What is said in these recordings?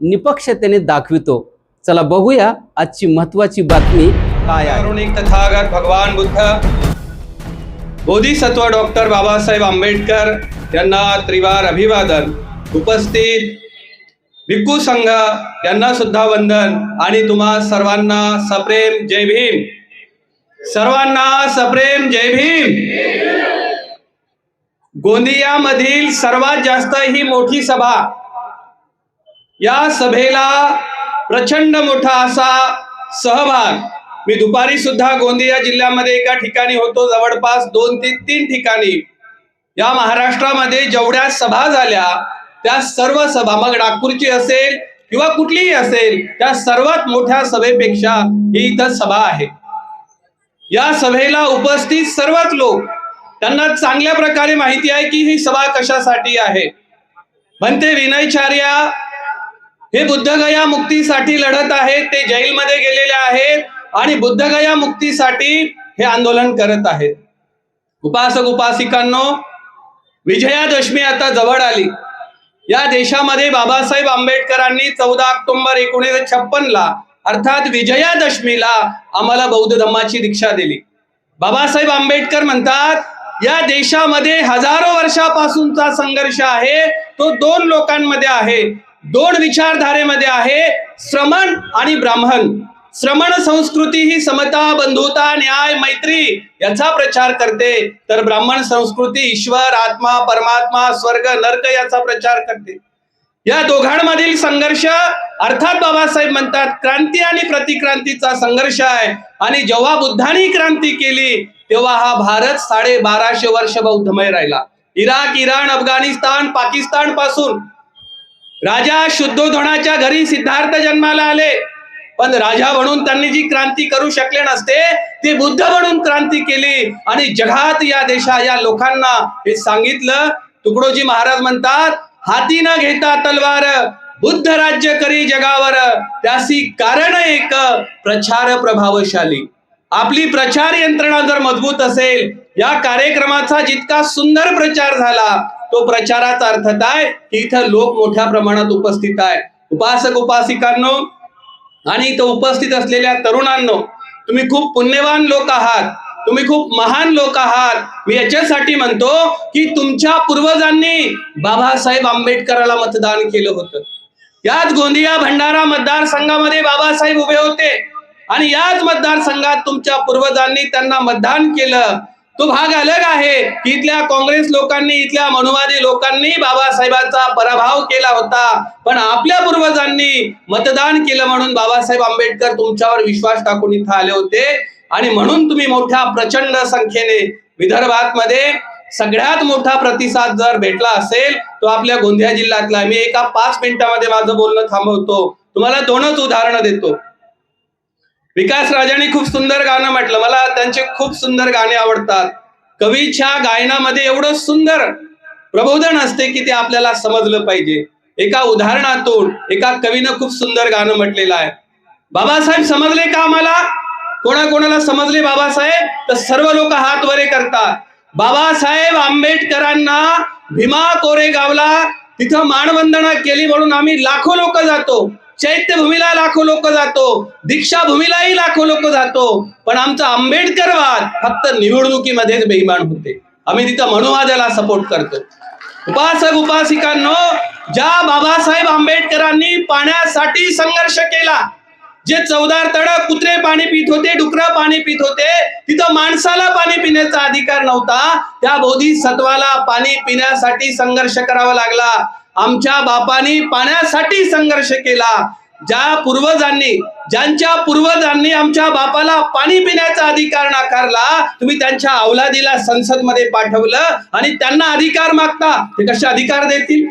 निपक्षतेने दाखवितो. चला बघूया आजची महत्वाची बातमी काय आहे. तथागत भगवान बुद्ध बोधिसत्व डॉक्टर बाबासाहेब आंबेडकर यांना त्रिवार अभिवादन उपस्थित भिक्खू संघ यांना सुद्धा वंदन आणि तुम्हा सर्वांना सप्रेम जय भीम. सर्वांना सप्रेम जय भीम. गोंदियामधील सर्वात जास्त ही मोठी सभा या सभेला प्रचंड मोठा असा सहभाग. मी दुपारी सुद्धा गोंदिया जिल्ह्यामध्ये एका ठिकाणी होतो. जवळपास दोन ते तीन ठिकाणी. या महाराष्ट्रामध्ये जेवढ्या सभा झाल्या त्या सर्व सभा मग नागपूरची असेल किंवा कुठलीही असेल त्या सर्वात मोठ्या सभेपेक्षा ही इथं सभा आहे. या सभेला उपस्थित सर्वच लोक त्यांना चांगल्या प्रकारे माहिती आहे की ही सभा कशासाठी आहे. म्हणते विनयचार्या हे बुद्धगया मुक्तीसाठी लढत आहेत ते जैलमध्ये गेलेले आहेत आणि बुद्धगया मुक्तीसाठी हे आंदोलन करत आहेत. उपासक उपासिकांनो विजयादशमी आता जवळ आली. या देशामध्ये बाबासाहेब आंबेडकरांनी चौदा ऑक्टोबर एकोणीसशे छप्पन ला अर्थात विजयादशमीला आम्हाला बौद्ध धम्माची दीक्षा दिली. बाबासाहेब आंबेडकर म्हणतात या देशामध्ये हजारो वर्षापासूनचा संघर्ष आहे तो दोन लोकांमध्ये आहे. दोन विचारधारेमध्ये आहे श्रमण आणि ब्राह्मण. श्रमण संस्कृती ही समता बंधुता न्याय मैत्री याचा प्रचार करते. तर ब्राह्मण संस्कृती ईश्वर आत्मा परमात्मा स्वर्ग नर्क याचा प्रचार करते. या दोघांमधील संघर्ष अर्थात बाबासाहेब म्हणतात क्रांती आणि प्रतिक्रांतीचा संघर्ष आहे. आणि जेव्हा बुद्धांनी क्रांती केली तेव्हा हा भारत साडे बाराशे वर्ष बौद्धमय राहिला. इराक इराण अफगाणिस्तान पाकिस्तानपासून राजा शुद्धोधनाच्या घरी सिद्धार्थ जन्माला आले. पण राजा म्हणून त्यांनी जी क्रांती करू शकले नसते ते बुद्ध म्हणून क्रांती केली. आणि जगात या देशा या लोकांना हे सांगितलं. तुकडोजी महाराज म्हणतात हाती न घेता तलवार बुद्ध राज्य करी जगावर. त्यासी कारण एक प्रचार प्रभावशाली. आपली प्रचार यंत्रणा जर मजबूत असेल या कार्यक्रमाचा जितका सुंदर प्रचार झाला तो प्रचाराचा अर्थ काय? की इथं लोक मोठ्या प्रमाणात उपस्थित आहे उपासक उपासिकांनो आणि इथं उपस्थित असलेल्या तरुणांनो तुम्ही खूप पुण्यवान लोक आहात. तुम्ही खूप महान लोक आहात. मी याच्यासाठी म्हणतो की तुमच्या पूर्वजांनी बाबासाहेब आंबेडकराला मतदान केलं होतं. याच गोंदिया भंडारा मतदारसंघामध्ये बाबासाहेब उभे होते. आणि याच मतदारसंघात तुमच्या पूर्वजांनी त्यांना मतदान केलं. तो भाग अलग आहे. की इथल्या काँग्रेस लोकांनी इथल्या मनुवादी लोकांनी बाबासाहेबांचा पराभव केला होता. पण आपल्या पूर्वजांनी मतदान केलं म्हणून बाबासाहेब आंबेडकर तुमच्यावर विश्वास टाकून इथं आले होते. आणि म्हणून तुम्ही मोठ्या प्रचंड संख्येने विदर्भात मध्ये सगळ्यात मोठा प्रतिसाद जर भेटला असेल तो आपल्या गोंदिया जिल्ह्यातला मी एका पाच मिनिटामध्ये माझं बोलणं थांबवतो. तुम्हाला दोनच उदाहरणं देतो. विकास राजाने खूप सुंदर गाणं म्हटलं. मला त्यांचे खूप सुंदर गाणे आवडतात. कवीच्या गायनामध्ये एवढं सुंदर प्रबोधन असते की ते आपल्याला समजलं पाहिजे. एका उदाहरणातून एका कवीनं खूप सुंदर गाणं म्हटलेलं आहे. बाबासाहेब समजले का आम्हाला? कोणाकोणाला समजले बाबासाहेब? तर सर्व लोक हात वरे करतात. बाबासाहेब आंबेडकरांना भीमा कोरेगावला तिथं मानवंदना केली म्हणून आम्ही लाखो लोक जातो. चैत्यभूमीला लाखो लोक जातो दीक्षाभूमीलाही लाखो लोक जातो पण आमचा आंबेडकरवाद फक्त निवडणुकीमध्येच बेईमान होते. आम्ही तिथं मनुवादाला सपोर्ट करतो उपासक उपासिकांनो ज्या बाबासाहेब आंबेडकरांनी पाण्यासाठी संघर्ष केला जे चौदार तळ कुत्रे पाणी पित होते डुकर पाणी पित होते तिथं माणसाला पाणी पिण्याचा अधिकार नव्हता. त्या बोधी सत्वाला पाणी पिण्यासाठी संघर्ष करावा लागला. आमच्या बापानी पाण्यासाठी संघर्ष केला. ज्या पूर्वजांनी ज्यांच्या पूर्वजांनी आमच्या बापाला पाणी पिण्याचा अधिकार नाकारला तुम्ही त्यांच्या अवलादीला संसदमध्ये पाठवलं आणि त्यांना अधिकार मागता. ते कसे अधिकार देतील?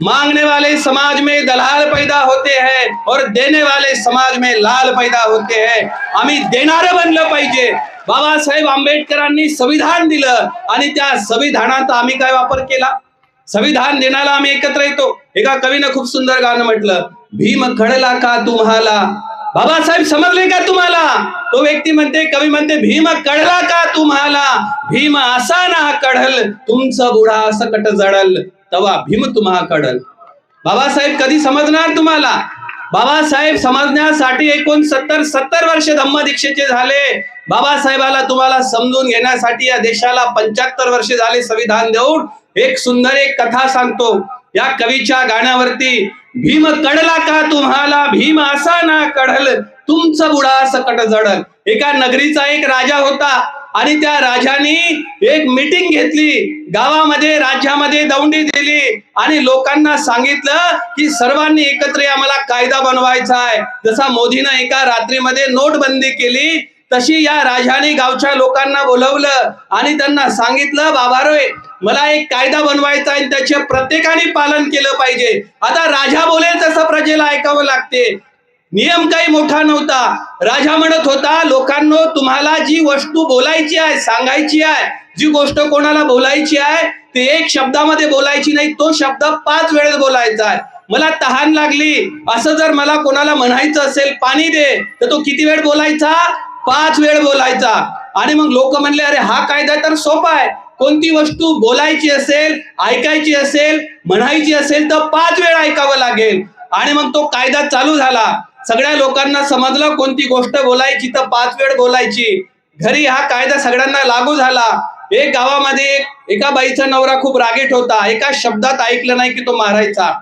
मांगने वाले समाज में दलाल पैदा होते हैं और देने वाले समाज में लाल पैदा होते हैं. आम्ही देणारं बनलं पाहिजे. बाबासाहेब आंबेडकरांनी संविधान दिलं आणि त्या संविधानाचा आम्ही काय वापर केला? संविधान देण्याला आम्ही एकत्र येतो. एका कवीनं खूप सुंदर गाणं म्हटलं? भीम खडला का तुम्हाला? बाबासाहेब समजले का तुम्हाला? तो व्यक्ती म्हणते कवी म्हणते भीम कळला का तुम्हाला? भीम असा ना कढल तुमचं बुढा सकट जडल तवा भीम तुम्हा कढल. बाबासाहेब कधी समजणार तुम्हाला? बाबासाहेब समजण्यासाठी एकूण सत्तर सत्तर वर्ष धम्मदीक्षेचे झाले. बाबासाहेबाला तुम्हाला समजून घेण्यासाठी या देशाला पंच्याहत्तर वर्ष झाले संविधान देऊन. एक सुंदर एक कथा सांगतो. या कवीच्या गाण्यावरती भीम कडला का तुम्हाला? भीम असा ना कढल तुमचं बुडा सकट जडल एका नगरीचा एक राजा होता आणि त्या राजाने एक मीटिंग घेतली. गावामध्ये राज्यामध्ये दौंडी दिली आणि लोकांना सांगितलं की सर्वांनी एकत्र आम्हाला कायदा बनवायचा आहे. जसा मोदीनं एका रात्रीमध्ये नोटबंदी केली तशी या राजाने गावच्या लोकांना बोलवलं आणि त्यांना सांगितलं बाबा रे मला एक कायदा बनवायचा आहे आणि त्याचे प्रत्येकाने पालन केलं पाहिजे. आता राजा बोलेल तसं प्रजेला ऐकावं लागते. नियम काही मोठा नव्हता. राजा म्हणत होता लोकांनो तुम्हाला जी वस्तू बोलायची आहे सांगायची आहे जी गोष्ट कोणाला बोलायची आहे ते एक शब्दामध्ये बोलायची नाही तो शब्द पाच वेळेस बोलायचा आहे. मला तहान लागली. असं जर मला कोणाला म्हणायचं असेल पाणी दे तर तो किती वेळ बोलायचा? पाच वेळ बोलायचा. आणि मग लोक म्हणले अरे हा कायदा तर सोपा आहे. कोणती वस्तू बोलायची असेल ऐकायची असेल म्हणायची असेल तर पाच वेळ ऐकावं लागेल. आणि मग तो कायदा चालू झाला. सगळ्या लोकांना समजलं कोणती गोष्ट बोलायची तर पाच वेळ बोलायची. घरी हा कायदा सगळ्यांना लागू झाला. एक गावामध्ये एका बाईचा नवरा खूप रागीट होता. एका शब्दात ऐकलं नाही की तो मारायचा.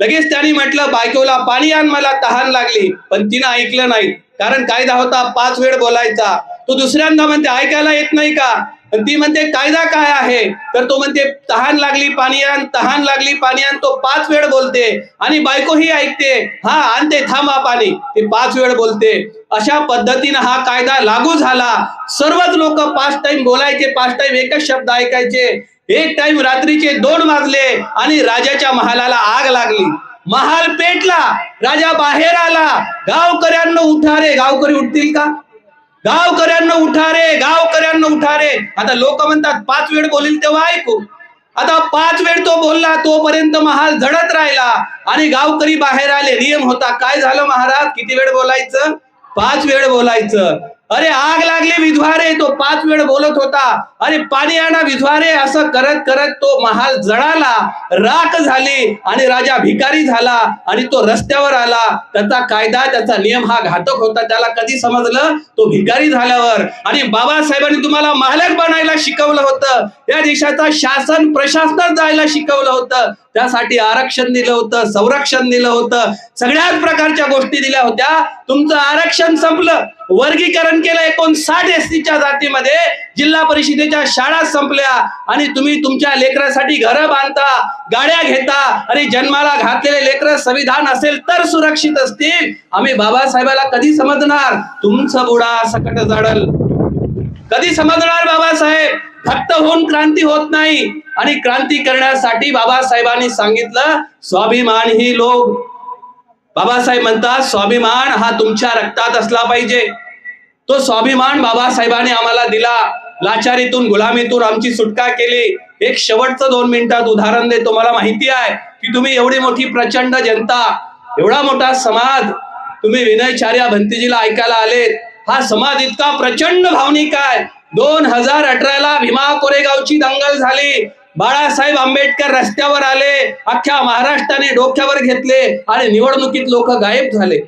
लगेच त्यांनी म्हटलं बायकोला पाणी आण मला तहान लागली. पण तिनं ऐकलं नाही. कारण कायदा होता पाच वेळ बोलायचा. तो दुसऱ्यांदा म्हणते ऐकायला येत नाही का? आणि ती म्हणते कायदा काय आहे? तर तो म्हणते तहान लागली पाणी आण तहान लागली पाणी आण. तो पाच वेळ बोलते आणि बायको ही ऐकते हा आणते थांबा पाणी. ते पाच वेळ बोलते. अशा पद्धतीनं हा कायदा लागू झाला. सर्वच लोक पाच टाइम बोलायचे पाच टाइम एकच शब्द ऐकायचे. एक टाइम रात्रीचे दोन वाजले आणि राजाच्या महालाला आग लागली. महाल पेटला राजा बाहेर आला. गावकऱ्यांना उठा रे गावकरी उठतील का? गावकऱ्यांना उठा रे गावकऱ्यांना उठा रे. आता लोक म्हणतात पाच वेळ बोलील तेव्हा ऐकू. आता पाच वेळ तो बोलला तोपर्यंत महाल झडत राहिला. आणि गावकरी बाहेर आले. नियम होता काय झालं महाराज? किती वेळ बोलायचं? पाच वेळ बोलायचं. अरे आग लागली विधवारे तो पाच वेळ बोलत होता. अरे पाणी आणा विधवारे असं करत करत तो महाल जळाला. राख झाली आणि राजा भिकारी झाला आणि तो रस्त्यावर आला. त्याचा कायदा त्याचा नियम हा घातक होता. त्याला कधी समजलं? तो भिकारी झाल्यावर. आणि बाबासाहेबांनी तुम्हाला मालक बनायला शिकवलं होतं. या देशाचा शासन प्रशासनात जायला शिकवलं होतं. त्यासाठी आरक्षण दिलं होतं संरक्षण दिलं होतं. सगळ्याच प्रकारच्या गोष्टी दिल्या होत्या. तुमचं आरक्षण संपलं. वर्गीकरण केलं एकोणसाठ एस टीच्या जातीमध्ये. जिल्हा परिषदेच्या शाळा संपल्या आणि तुम्ही तुमच्या लेकरासाठी घरं बांधता गाड्या घेता आणि जन्माला घातलेले लेकर संविधान असेल तर सुरक्षित असतील. आम्ही बाबासाहेबाला कधी समजणार? तुमचं बुडा सकट जडल. कधी समजणार बाबासाहेब? फक्त होऊन क्रांती होत नाही. आणि क्रांती करण्यासाठी बाबासाहेबांनी सांगितलं स्वाभिमान ही लोक बाबासाहेब म्हणतात स्वाभिमान हा तुमच्या रक्तात असला पाहिजे. तो स्वाभिमान बाबासाहेबांनी आम्हाला दिला. लाचारीतून गुलामीतून आमची सुटका केली. एक शेवटचं दोन मिनिटात उदाहरण देतो. मला माहिती आहे की तुम्ही एवढी मोठी प्रचंड जनता एवढा मोठा समाज तुम्ही विनयचार्या भंतीजीला ऐकायला आलेत. हा समाज इतका प्रचंड भावनिक आहे. दोन हजार अठराला भीमा कोरेगावची दंगल झाली. बाळासाहेब आंबेडकर रस्त्यावर आले अख्ख्या महाराष्ट्राने डोक्यावर घेतले आणि निवडणुकीत लोक गायब झाले.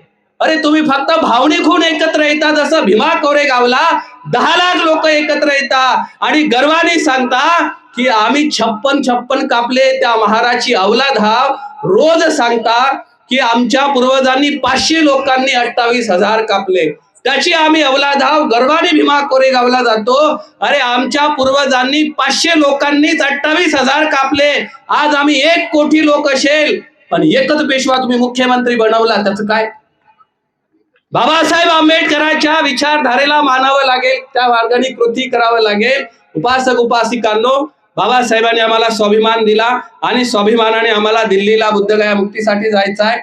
अरे तुम्ही फक्त भावनिक होऊन एकत्र येता जसं भीमा कोरेगावला दहा लाख लोक एकत्र येतात आणि गर्वाने सांगता की आम्ही छप्पन छप्पन कापले त्या महाराची अवलाद हा रोज सांगता की आमच्या पूर्वजांनी पाचशे लोकांनी अठ्ठावीस हजार कापले. त्याची आम्ही अवलादाव गर्वाने भीमा कोरेगावला जातो. अरे आमच्या पूर्वजांनी पाचशे लोकांनीच अठ्ठावीस हजार कापले. आज आम्ही एक कोटी लोक असेल. पण एकच पेशवा तुम्ही मुख्यमंत्री बनवला त्याच काय? बाबासाहेब आंबेडकरांच्या विचारधारेला मानावं लागेल त्या मार्गाने कृती करावं लागेल. उपासक उपासिकांनो बाबासाहेबांनी आम्हाला स्वाभिमान दिला आणि स्वाभिमानाने आम्हाला दिल्लीला बुद्धगया मुक्तीसाठी जायचं आहे.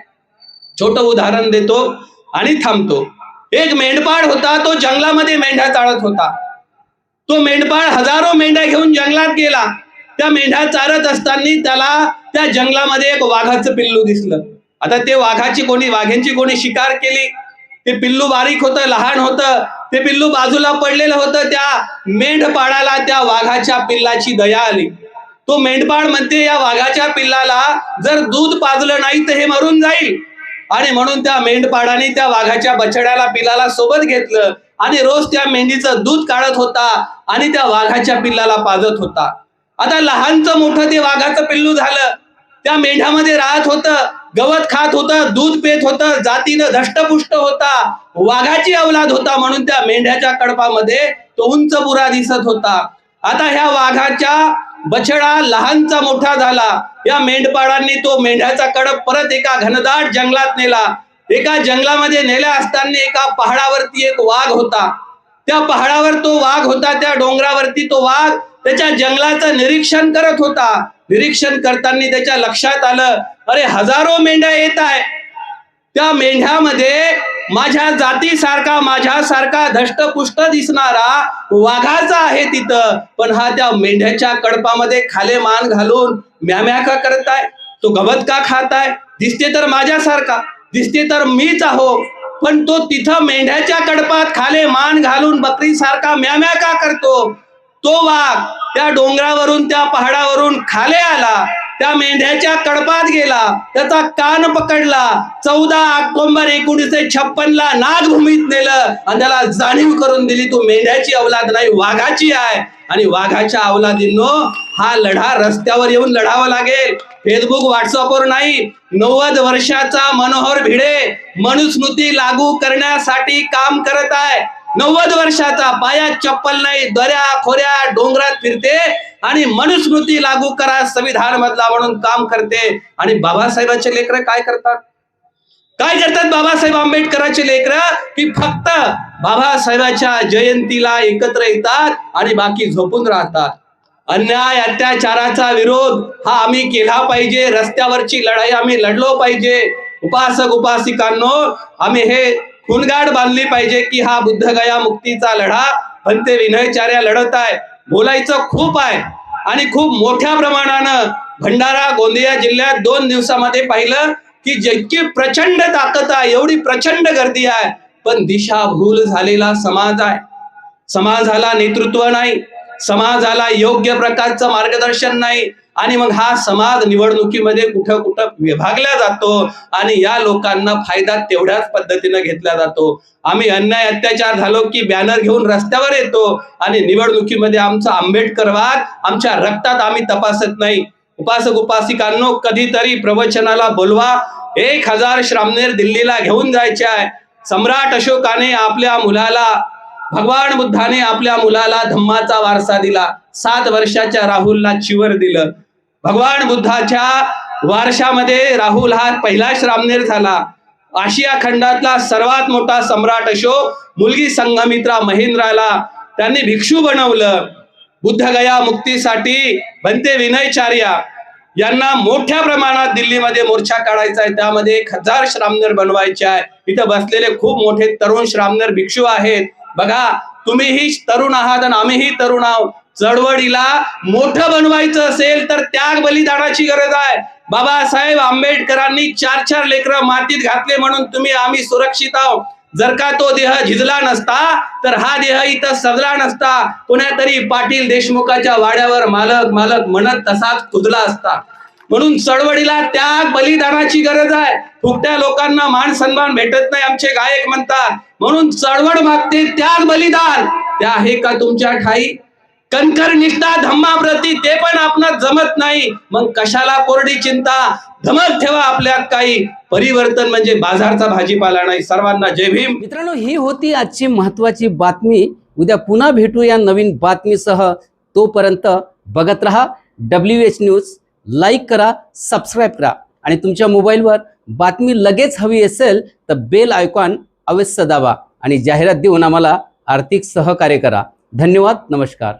छोटं उदाहरण देतो आणि थांबतो. एक मेंढपाळ होता तो जंगलामध्ये मेंढ्या चाळत होता. तो मेंढपाळ हजारो मेंढ्या घेऊन जंगलात गेला. त्या मेंढ्या चारत असताना त्याला त्या जंगलामध्ये एक वाघाचं पिल्लू दिसलं. आता ते वाघाची कोणी वाघ्यांची कोणी शिकार केली? ते पिल्लू बारीक होतं लहान होतं. ते पिल्लू बाजूला पडलेलं होतं. त्या मेंढपाळाला त्या वाघाच्या पिल्लाची दया आली. तो मेंढपाळ म्हणते या वाघाच्या पिल्लाला जर दूध पाजलं नाही तर हे मरून जाईल. आणि म्हणून त्या मेंढपाडाने त्या वाघाच्या बछड्याला पिलाला सोबत घेतलं आणि रोज त्या मेंढीचं दूध काढत होता आणि त्या वाघाच्या पिल्लाला पाजत होता. आता लहानचं मोठं ते वाघाचं पिल्लू झालं. त्या मेंढ्यामध्ये राहत होतं गवत खात होतं दूध पेत होतं जातीनं धष्टपुष्ट होता वाघाची अवलाद होता म्हणून त्या मेंढ्याच्या कडपामध्ये तो उंच बुरा दिसत होता. आता ह्या वाघाच्या बछडा लहानचा मोठा झाला. या मेंढपाळांनी तो मेंढ्याचा कडप परत एका घनदाट जंगलात नेला. एका जंगलामध्ये नेल्या असताना एका पहाडावरती एक वाघ होता. त्या पहाडावर तो वाघ होता त्या डोंगरावरती तो वाघ त्याच्या जंगलाचं निरीक्षण करत होता. निरीक्षण करताना त्याच्या लक्षात आलं अरे हजारो मेंढ्या येत आहे त्या मेंढ्यामध्ये माझ्या जातीसारखा माझ्यासारखा धष्टपुष्ट दिसणारा वाघाचा आहे तिथं. पण हा त्या मेंढ्याच्या कडपामध्ये खाले मान घालून म्याम्या का करताय. तो गवत का खाताय. दिसते तर माझ्यासारखा दिसते तर मीच आहो. पण तो तिथं मेंढ्याच्या कडपात खाले मान घालून बकरी सारखा म्याम्या का करतो. तो वाघ त्या डोंगरावरून त्या पहाडावरून खाले आला. त्या मेंढ्याच्या कडपात गेला. त्याचा कान पकडला. चौदा ऑक्टोबर एकोणीसशे छप्पन ला नागभूमीत नेलं आणि त्याला जाणीव करून दिली तू मेंढ्याची अवलाद नाही वाघाची आहे. आणि वाघाच्या अवलादींनो हा लढा रस्त्यावर येऊन लढावा लागेल. फेसबुक व्हॉट्सअपवर नाही. नव्वद वर्षाचा मनोहर भिडे मनुस्मृती लागू करण्यासाठी काम करत आहे. नव्वद वर्षाचा पाया चप्पल नाही दऱ्या खोऱ्या डोंगरात फिरते आणि मनुस्मृती लागू करा संविधान मधला म्हणून काम करते. आणि बाबासाहेबांचे लेकर काय करतात? काय करतात बाबासाहेब आंबेडकरांचे लेकर? की फक्त बाबासाहेबांच्या जयंतीला एकत्र येतात आणि बाकी झोपून राहतात. अन्याय अत्याचाराचा विरोध हा आम्ही केला पाहिजे. रस्त्यावरची लढाई आम्ही लढलो पाहिजे. उपासक उपासिकांनो आम्ही हे खुणगाड बांधली पाहिजे की हा बुद्धगया मुक्तीचा लढा भंते विनयचार्या लढत आहे. बोलायचं खूप आहे. आणि खूप मोठ्या प्रमाणानं भंडारा गोंदिया जिल्ह्यात दोन दिवसामध्ये पाहिलं की जितकी प्रचंड ताकद आहे एवढी प्रचंड गर्दी आहे. पण दिशाभूल झालेला समाज आहे. समाजाला नेतृत्व नाही. समाजाला योग्य प्रकारचं मार्गदर्शन नाही आणि मग हा समाज निवडणुकीमध्ये कुठं कुठं विभागला जातो आणि या लोकांना फायदा तेवढ्याच पद्धतीनं घेतला जातो. आम्ही अन्याय अत्याचार झालो की बॅनर घेऊन रस्त्यावर येतो आणि निवडणुकीमध्ये आमचा आंबेडकरवाद आमच्या रक्तात आम्ही तपासत नाही. उपासक उपासिकांनो कधीतरी प्रवचनाला बोलवा. एक हजार श्रामनेर दिल्लीला घेऊन जायचे आहे. सम्राट अशोकाने आपल्या मुलाला भगवान बुद्धाने आपल्या मुलाला धम्माचा वारसा दिला. सात वर्षाच्या राहुलला चिवर दिलं. भगवान बुद्धाच्या वारशामध्ये राहुल हा पहिला श्रामनेर झाला. आशिया खंडातला सर्वात मोठा सम्राट अशोक मुलगी संघमित्रा महेंद्राला त्यांनी भिक्षू बनवलं. बुद्धगया मुक्तीसाठी बनते विनयचार्या. यांना मोठ्या प्रमाणात दिल्लीमध्ये मोर्चा काढायचा आहे. त्यामध्ये एक हजार श्रामनेर बनवायचे आहे. इथं बसलेले खूप मोठे तरुण श्रामनेर भिक्षू आहेत. बघा तुम्हीही तरुण आहात आणि आम्हीही तरुण आहोत. चळवळीला मोठं बनवायचं असेल तर त्याग बलिदानाची गरज आहे. बाबासाहेब आंबेडकरांनी चार चार लेकरं मातीत घातले म्हणून तुम्ही आम्ही सुरक्षित आहोत. जर का तो देह झिजला नसता तर हा देह इथं सजला नसता. कोण्यातरी पाटील देशमुखाच्या वाड्यावर मालक मालक म्हणत तसाच कुजला असता. म्हणून चळवळीला त्याग बलिदानाची गरज आहे. फुकट्या लोकांना मान सन्मान भेटत नाही आमचे गायक म्हणतात. म्हणून चळवळ मागते त्याग बलिदान. ते आहे का तुमच्या ठाई? कणकर निष्ठा धम्माप्रती ते पण आपणात जमत नाही. मग कशाला कोरडी चिंता? धमक ठेवा आपल्यात काही. परिवर्तन म्हणजे बाजारचा भाजीपाला नाही सर्वांना जय भीम. मित्रांनो ही होती आजची महत्वाची बातमी. उद्या पुन्हा भेटू या नवीन बातमीसह. तोपर्यंत बघत रहा डब्ल्यू एच न्यूज लाईक करा सबस्क्राईब करा. आणि तुमच्या मोबाईलवर बातमी लगेच हवी असेल तर बेल आयकॉन अवश्य दाबा आणि जाहिरात देऊन आम्हाला आर्थिक सहकार्य करा. धन्यवाद नमस्कार.